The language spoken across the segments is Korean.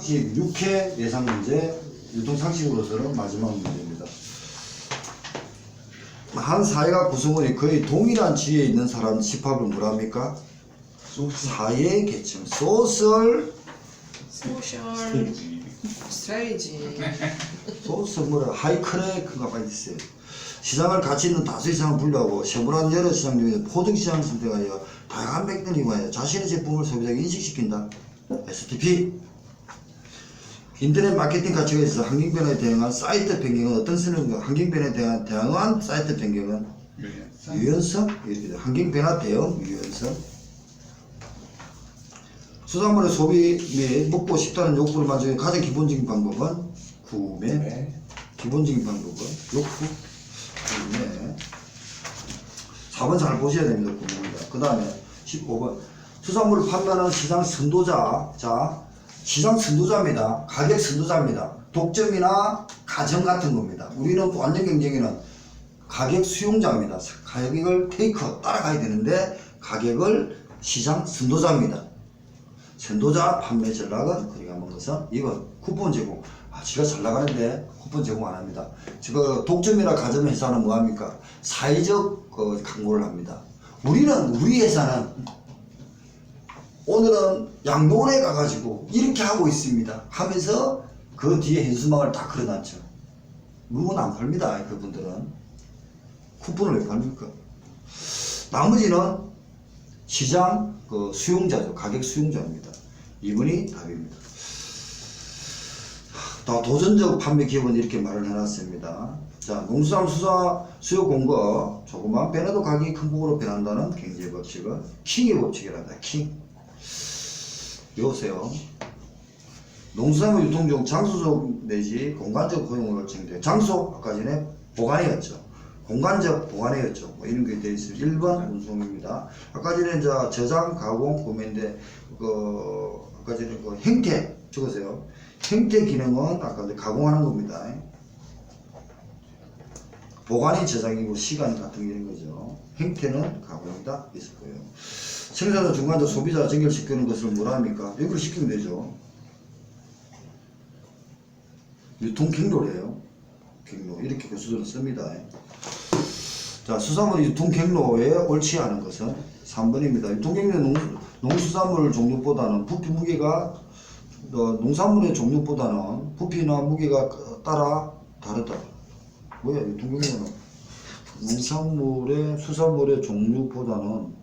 16회 예상 문제 유통 상식으로서는 마지막 문제입니다. 한 사회가 구성원이 거의 동일한 지위에 있는 사람 집합을 뭐랍니까? 사회 계층, 소셜, 소셜 스트레이지 소셜 뭐라 하이크레크가 많이 있어요. 시장을 가치 있는 다수의 시장을 분류하고 세분화된 여러 시장 중에 포등 시장을 선택하여 다양한 백들이 위하여 자신의 제품을 소비자에게 인식시킨다. STP 인터넷 마케팅 가치가 있어 환경 변화에 대응한 사이트 변경은 어떤 쓰는가? 환경 변화에 대한 대응한 사이트 변경은 유연성. 이렇게 돼. 환경 변화 대응 유연성. 수산물의 소비 및 먹고 싶다는 욕구를 만족하는 가장 기본적인 방법은 구매. 기본적인 방법은 욕구. 구매. 4번 잘 보셔야 됩니다 구매입니다. 그 다음에 15번. 수산물을 판매하는 시장 선도자 자 시장 선도자입니다 가격 선도자입니다 독점이나 가정 같은 겁니다 우리는 완전 경쟁에는 가격 수용자입니다 가격을 테이크 따라가야 되는데 가격을 시장 선도자입니다 선도자 판매 전략은 우리가 먹은 것은 이건 쿠폰 제공. 아, 지가 잘 나가는데 쿠폰 제공 안 합니다. 지금 독점이나 가점 회사는 뭐 합니까? 사회적 그 광고를 합니다. 우리는 우리 회사는 오늘은 양동원에 가가지고 이렇게 하고 있습니다. 하면서 그 뒤에 현수막을 다 걸어놨죠. 물건 안 팔니다. 그분들은 쿠폰을 왜 팝니까? 나머지는 시장 그 수용자죠. 가격 수용자입니다. 이분이 답입니다. 다 도전적 판매 기업은 이렇게 말을 해놨습니다. 자, 농수산 수사 수요 공급 조그만 변화도 가격이 큰 폭으로 변한다는 경제 법칙은 킹의 법칙이란다. 킹. 여보세요. 농수산물 유통 중 장소적 내지 공간적 고용을 결정돼. 장소 아까 전에 보관이었죠. 공간적 보관이었죠. 뭐 이런 게 되어 있어요. 1번 운송입니다. 아까 전에 이제 저장, 가공, 구매인데 그 아까 전에 그 행태 적으세요. 행태 기능은 아까 이제 가공하는 겁니다. 보관이 저장이고 시간 같은 게 이런 거죠. 행태는 가공이다 거예요. 생산자 중간자 소비자 연결시키는 것을 뭐라 합니까? 연결시키면 되죠. 유통 경로래요. 경로 이렇게 교수들은 씁니다. 자 수산물 유통 경로에 옳지 않은 것은 3번입니다. 유통 경로 농, 농수산물 종류보다는 부피 무게가 어, 농산물의 종류보다는 부피나 무게가 따라 다르다. 뭐야 유통 경로는 농산물의 수산물의 종류보다는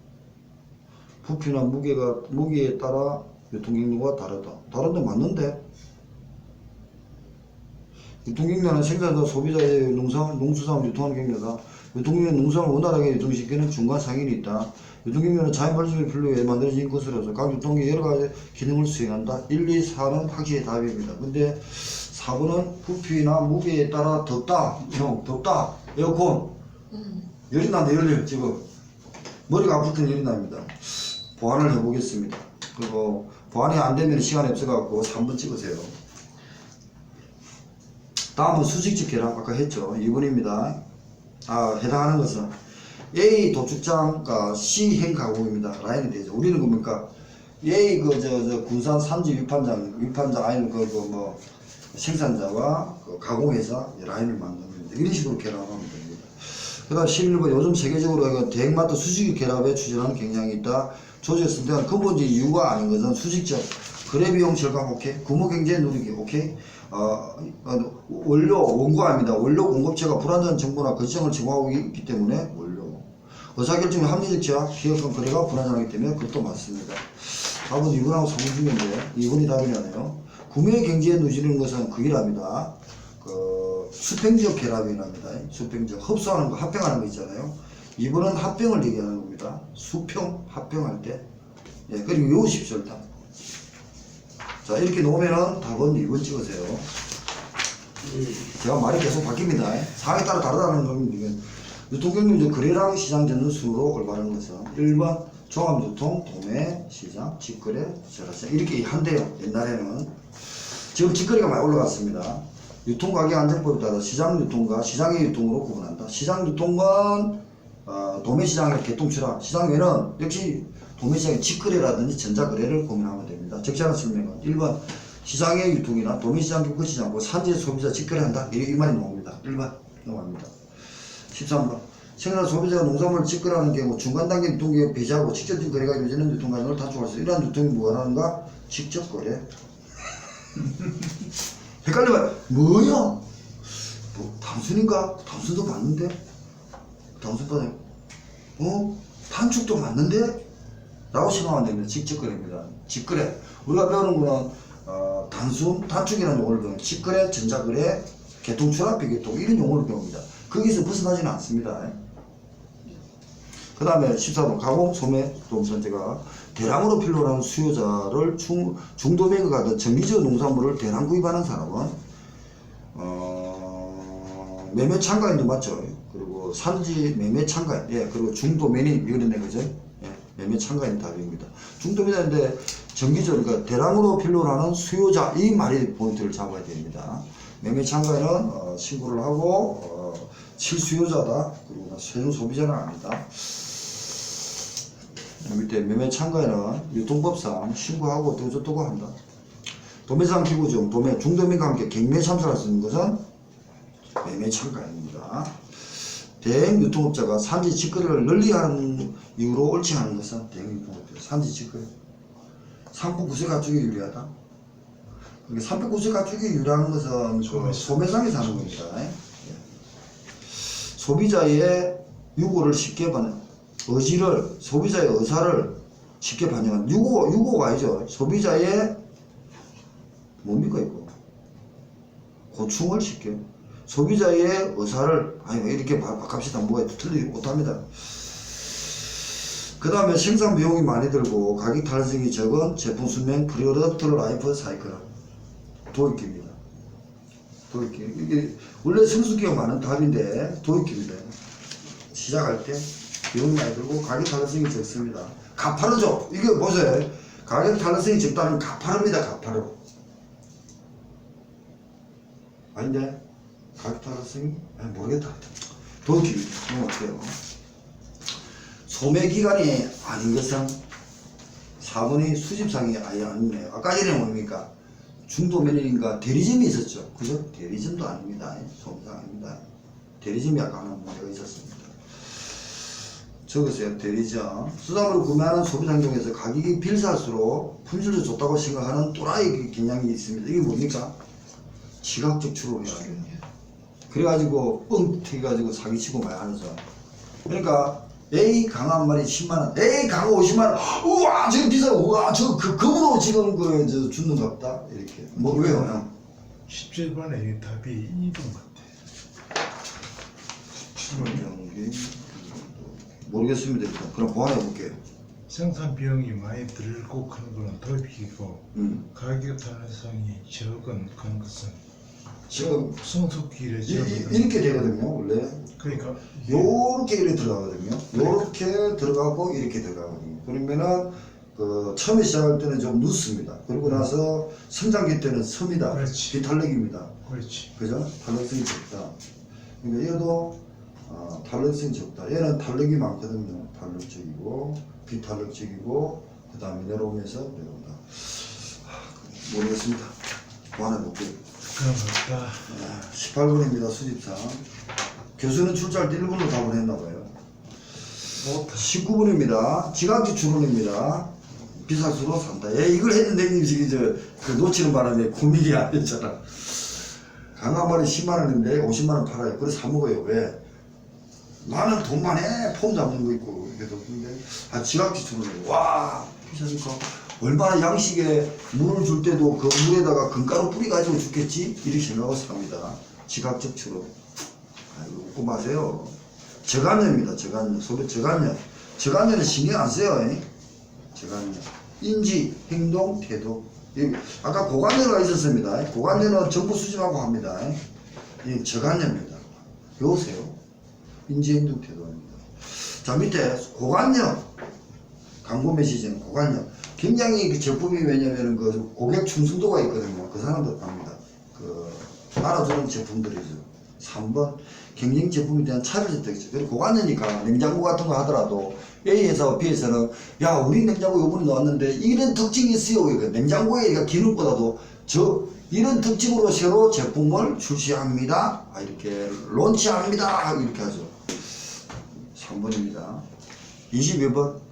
부피나 무게가 무게에 따라 유통 경로가 다르다. 다른데 맞는데? 유통경로는 생산자 소비자의 농산, 농수산물 유통하는 경로다. 유통경로는 농산을 원활하게 유통시키는 중간 상인이 있다. 유통경로는 자연 발전을 필요해 만들어진 것으로서 각 유통기 여러 가지 기능을 수행한다. 1, 2, 4는 확실히 답입니다. 근데 4번은 부피나 무게에 따라 덥다. 형, 덥다. 에어컨. 열이 난다, 열려, 지금. 머리가 아플 땐 열이 납니다. 보완을 해보겠습니다. 그리고 보완이 안 되면 시간이 없어갖고 3번 찍으세요. 다음은 수직적 결합 아까 했죠. 2번입니다. 아, 해당하는 것은 A 도축장과 C 행 가공입니다. 라인이 되죠. 우리는 뭡니까? A 그저 저 군산 산지 위판장 위판장 아니면 그뭐 생산자와 그 가공회사 라인을 만드는 겁니다. 이런 식으로 결합하면 됩니다. 그다음 11번 요즘 세계적으로 이거 대형마트 수직 결합에 추진하는 경향이 있다. 조직을 선택한 근본적 이유가 아닌 것은 수직적 거래 비용 절감 오케이 규모 경제 누리기 오케이 어, 어, 원료 원고합니다. 원료 공급처가 불안정한 정보나 거시장을 제공하고 있기 때문에 원료 의사결정의 합리적 제약 기업 간 거래가 불안정하기 때문에 그것도 맞습니다. 답은 2번하고 3번 중인데 2번이 답이라네요. 구매 경제에 누지는 것은 그기랍니다. 그 수평적 결합이랍니다. 수평적 흡수하는 거 합병하는 거 있잖아요. 2번은 합병을 얘기하는 겁니다. 수평 합병할 때 예, 그리고 외우십시오 일단. 자 이렇게 놓으면은 답은 2번 찍으세요. 제가 말이 계속 바뀝니다. 상황에 따라 다르다는 겁니다. 이건 유통경륜 거래량 시장 전는 순으로 올바른 것은 1번 종합유통, 도매, 시장, 직거래, 절하시장 이렇게 한대요. 옛날에는 지금 직거래가 많이 올라갔습니다. 유통가격 안정법에 따라 시장 유통과 시장의 유통으로 구분한다. 시장 유통은 어, 도매시장의 개통출하 시장 외에는 역시 도매시장의 직거래라든지 전자거래를 고민하면 됩니다. 않은 설명은 1번 시장의 유통이나 도매시장 등 거치지 않고 산지의 소비자 직거래 한다. 이, 이 말이 나옵니다. 1번 넘어갑니다. 13번 생산 소비자가 농산물을 직거래하는 경우 중간 단계 유통기업 배제하고 직접적 거래가 이루어지는 유통 과정을 단축할 수. 이러한 유통이 무관한가? 직접 거래. 헷갈리면 뭐야? 뭐 단순인가? 단순도 맞는데? 받아 어? 단축도 맞는데? 라고 생각하면 됩니다. 직접거래입니다. 직거래. 우리가 배우는 거는 어, 단순, 단축이라는 용어를 배우는 직거래, 전자거래, 개통 출합, 비개통 이런 용어를 배웁니다. 거기서 벗어나지는 않습니다. 그 다음에 14번 가공, 소매, 동선 제가 대량으로 필요로 하는 수요자를 중, 중도매가 가든 정기적 농산물을 대량 구입하는 사람은 어, 매매 참가인도 맞죠. 그리고 산지 매매 참가인, 예, 그리고 중도매니 이거는 거죠. 예, 매매 참가인 답입니다. 중도매인데 정기적 그러니까 대량으로 필요로 하는 수요자 이 말이 포인트를 잡아야 됩니다. 매매 참가인은 어, 신고를 하고 어, 실수요자다 그리고 최종 소비자는 아니다. 밑에 매매 참가에는 유통법상 신고하고 또저또고 한다. 도매상 기구 중 도매 중도매가 함께 경매 수 있는 것은 매매 참가입니다. 대행 유통업자가 산지 직거래를 널리하는 이유로 옳지 않은 것은 대행 유통업자 산지 직거래 상품 구세 가축이 유리하다. 그게 상품 구세 가축이 유리한 것은 그 소매상에서 하는 겁니다. 예. 소비자의 유고를 쉽게 받는 의지를 소비자의 의사를 쉽게 반영한 유고 유고가 아니죠 소비자의 뭡니까 이거 고충을 쉽게 소비자의 의사를 아니 이렇게 바- 바깝시다 뭐가 틀리지 못합니다 그 다음에 생산 비용이 많이 들고 가격 탄력성이 적은 제품 수명 프리오더트 라이프 사이클 도입기입니다 도입기 이게 원래 성수기가 많은 답인데 도입기입니다 시작할 때 비용이 많이 들고 가격 탄력성이 적습니다. 가파르죠? 이게 보세요. 가격 탄력성이 적다는 가파릅니다. 가파르. 아닌데? 가격 탄력성이? 아니, 모르겠다. 도끼. 넘어갈게요. 소매 기간이 아닌 것은 4번이 수집상이 아예 아니네요. 아까 전에 뭡니까? 중도 매니인가 대리점이 있었죠. 그죠? 대리점도 아닙니다. 소매상 아닙니다. 대리점이 아까 하나 문제가 있었습니다. 적으세요. 대리점. 수산물을 구매하는 소비상경에서 가격이 비쌀수록 품질도 좋다고 생각하는 또라이 경향이 있습니다. 이게 뭡니까? 시각적 추론이라는 게. 그래가지고 뻥 튀겨가지고 사기치고 많이 사람. 그러니까 A 강한 말이 10만원, A 강한 50만원, 우와, 저거 비싸, 우와, 저 그, 금으로 지금 그, 저, 주는 것 같다. 이렇게. 뭐, 왜요, 형? 17번의 답이 2번 같아. 7번 경기. 모르겠습니다. 일단. 그럼 보완해 볼게요. 생산 비용이 많이 들고 그런 거는 도입이고 음. 가격 탄력성이 적은 그런 것은 지금 성숙기를 이, 이, 적은 이렇게 되거든요, 원래. 그러니까 요렇게 이렇게 들어가거든요. 요렇게 들어가고 이렇게 들어가거든요. 그러면은 그 처음에 시작할 때는 좀 늦습니다. 그러고 나서 성장기 때는 섭니다. 그렇지. 비탄력입니다. 그렇지. 그죠? 탄력성이 적다. 그러니까 얘도 어, 탄력성이 적다. 얘는 탄력이 많거든요. 탄력적이고 비탄력적이고 그 다음에 내려오면서 내려온다. 하, 모르겠습니다. 보완해 볼게요. 그런 것다 18번입니다. 수집상. 교수는 출제할 때 1번으로 답을 했나봐요. 못하 19번입니다. 지각지 추론입니다. 비쌀수록 산다. 예, 이걸 했는데, 지금 저, 그 놓치는 바람에 고민이 안 됐잖아. 강한 말이 10만원인데 50만원 팔아요. 그래서 사먹어요. 왜? 나는 돈만 해. 폼 잡는 거 있고. 그래도 근데, 아, 지각지 추론을. 와, 비싸니까. 얼마나 양식에 물을 줄 때도 그 물에다가 금가루 뿌려가지고 죽겠지? 이렇게 생각하고 삽니다. 지각적 추론. 아이고, 웃고 마세요. 저간녀입니다. 저간녀. 소비 저간녀. 저간녀는 신경 안 써요. 잉? 저간녀. 인지, 행동, 태도. 이 아까 고관녀가 있었습니다. 고관녀는 정보 수집하고 합니다. 이 저간녀입니다. 배우세요. 인지, 행동, 태도입니다. 자, 밑에 고관녀. 광고 메시지는 고관녀. 굉장히 그 제품이 왜냐면은 그 고객 충성도가 있거든요. 그 사람들 합니다. 그 알아주는 제품들이죠. 3번 경쟁 제품에 대한 차별적 있죠. 그리고 고관여니까 냉장고 같은 거 하더라도 A 회사와 B 회사는 야 우리 냉장고 요번에 나왔는데 이런 특징이 있어요. 그러니까 냉장고의 기능보다도 저 이런 특징으로 새로 제품을 출시합니다. 아, 이렇게 론치합니다. 이렇게 하죠. 3번입니다. 22번 어,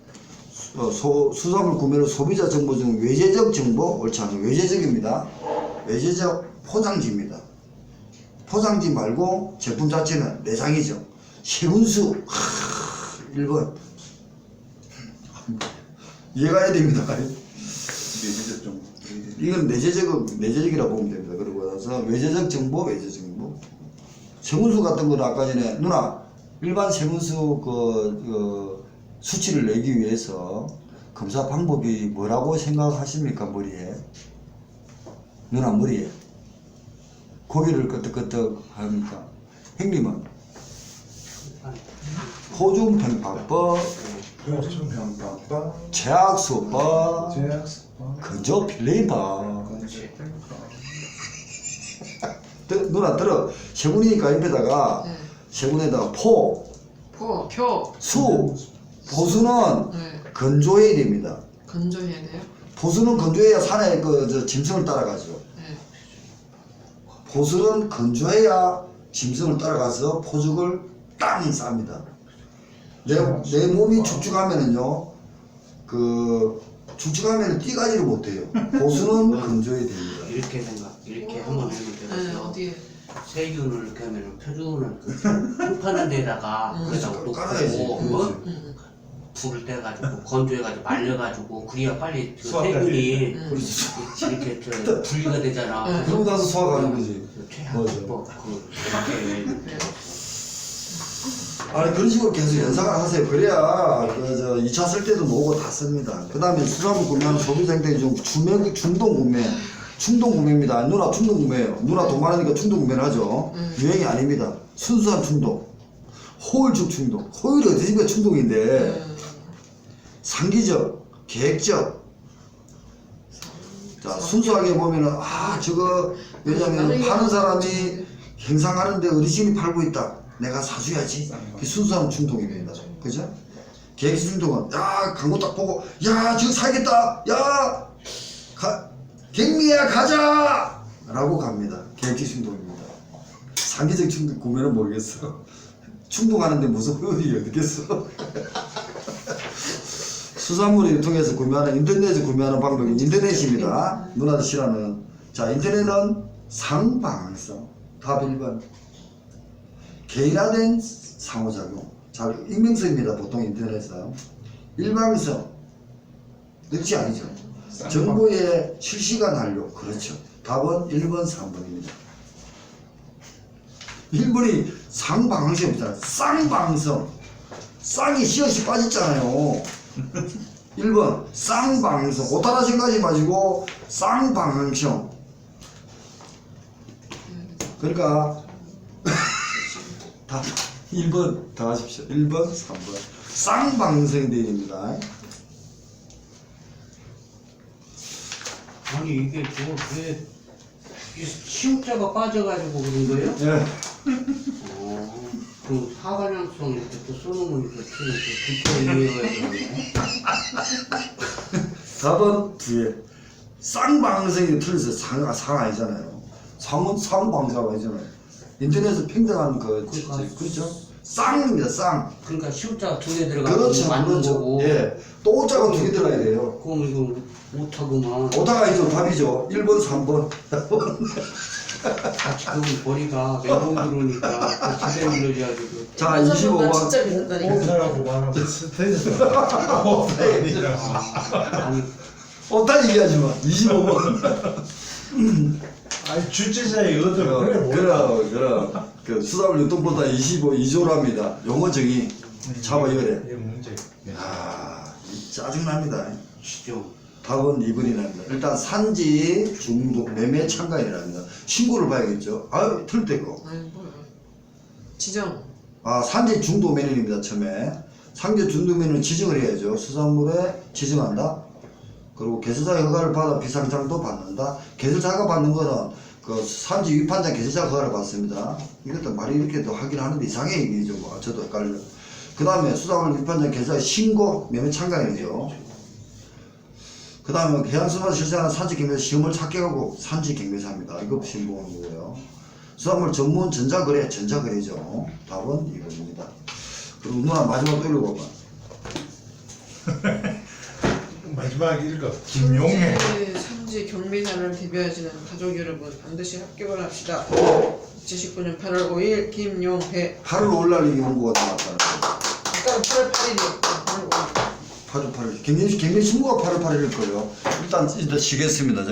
소, 수산물 구매로 소비자 정보 중 외제적 정보 옳지 않죠. 외제적입니다. 외제적 포장지입니다. 포장지 말고 제품 자체는 내장이죠. 세운수 하, 1번 이해가 해야 됩니다. 내지적 좀 이건 내재적, 내재적이라고 보면 됩니다. 그리고 나서 외재적 정보, 외재적 정보. 세문수 같은 거는 아까 전에 누나 일반 세문수 그, 그 수치를 내기 위해서 검사 방법이 뭐라고 생각하십니까 머리에? 누나 머리에 고개를 끄덕끄덕 합니까? 형님은 호중평가법, 표준평가법, 제약수법, 제약수법, 근조 필레이법 그렇지. 들- 누나 들어 세군이니까 옆에다가 네. 세군에다가 포, 포, 표. 수, 보수는 네. 건조해야 됩니다. 건조해야 돼요? 보수는 건조해야 산에 그저 짐승을 따라가죠. 네. 보수는 건조해야 짐승을 따라가서 포죽을 땅 쌉니다. 내, 내 몸이 축축하면은요, 그, 축축하면 뛰가지를 못해요. 보수는 건조해야 됩니다. 이렇게 생각 이렇게 한번 해면 네, 되거든요. 어디에? 세균을 이렇게 하면 표준을 그 파는 데다가 음. 그렇죠. 놓고 깔아야지. 뭐. 음, 불을 떼가지고 건조해가지고 말려가지고 그래야 빨리 그 수확까지. 세균이 음. 이렇게 저 분리가 되잖아. 네. 그러고 나서 소화가는 거지. 그 맞아. 최하위법 그 이렇게? 아니 그런 식으로 계속 연상을 하세요. 그래야 그저 2차 쓸 때도 모으고 다 씁니다. 그 다음에 수산물 구매하는 소비자 행동이 좀 주명 충동 구매, 충동 구매입니다. 누나 충동 구매예요. 누나 돈 많으니까 충동 구매를 하죠. 음. 유행이 아닙니다. 순수한 충동, 호울적 충동. 호울이 어디집니까 충동인데 음. 상기적, 계획적. 자 순수하게 보면은 아 저거 왜냐면 파는 사람이 행상하는데 어르신이 팔고 있다. 내가 사줘야지. 그 순수한 충동입니다. 그죠? 계획 충동은 야 광고 딱 보고 야 저거 사야겠다. 야 가, 경미야 가자. 라고 갑니다. 계획 충동입니다. 상기적 충동 구매는 모르겠어. 충동하는데 무슨 효율이 어떻겠어? 수산물을 통해서 구매하는 인터넷에서 구매하는 방법이 인터넷입니다. 누나들 싫어하는. 자 인터넷은 상방성 답 1번. 개인화된 상호작용. 자 익명성입니다 보통 인터넷은 일방성. 늑지 아니죠. 정보의 실시간 완료 그렇죠. 답은 1번 3번입니다 1번이 상방성이잖아요. 쌍방성 쌍이 시옷이 빠졌잖아요. 1번 쌍방성 오타라 생각하지 마시고 쌍방향성 그러니까 다 1번 더 하십시오. 1번 3번. 쌍방성이 되입니다. 아니 이게 저왜 시옷자가 빠져가지고 그런 거예요? 예. 어, 그 사관양성 이렇게 또 써놓으면 이렇게 그 빛에 이해가. 답은 뒤에 쌍방성이 틀렸어요 상, 상 아니잖아요 상은 쌍방성 아니잖아요 인터넷에서 평등한 그. 그렇죠 쌍입니다 쌍. 그러니까 시옷자가 두 개 들어가고 그렇죠 맞는 그렇죠. 거고. 예 또자가 두 개 들어가야 돼요. 그럼 이거 못하구만. 오다가 이죠 답이죠. 1번 3번. 아, 지금 머리가 멘붕 들어오니까 그 집에 밀려가지고. 자 나 25번. 진짜 믿는다니까. 오타라고 말하면 오타이라고. 아니. 어따 얘기하지 마. 25번 아니 주체자의 의도를 그래 그럼 그럼. 그 수산물 유통보다 25 2조랍니다. 용어 정의. 잡아 이거래 이게 문제 아 짜증납니다. 시죠. 답은 2번이랍니다. 일단 산지 중독 매매 참가인이랍니다. 신고를 봐야겠죠. 아유 틀 때고. 아니 뭐야? 지정. 아 산지 중도 매너입니다 처음에. 상지 중도 매너는 지정을 해야죠. 수산물에 지정한다 그리고 개설자 허가를 받아 비상장도 받는다 개설자가 받는 거는 그 산지 위판장 개설자 허가를 받습니다 이것도 말이 이렇게 또 하긴 하는데 이상해 좀 아, 저도 헷갈려 그 다음에 수산물 위판장 개설자 신고 매매 참가인이죠 그 다음에 해양수산을 실시하는 산지 경매 시험을 착격하고 산지 경매사입니다. 이거 보는 거고요. 수산물 전문 전자거래, 전자거래죠. 답은 이겁니다. 그리고 누나 마지막 또 읽어봐. 마지막 읽어. 김용해. 삼지, 삼지 경매사를 대표하시는 가족 여러분 반드시 합격을 합시다. 2019년 8월 5일 김용배 8월 5일날 이 연구가 나왔다는 거. 아까 8월 8일이었고 8월 5일 8월 8일. 경매, 경매 신고가 8월 8일일 거예요. 일단, 일단 쉬겠습니다.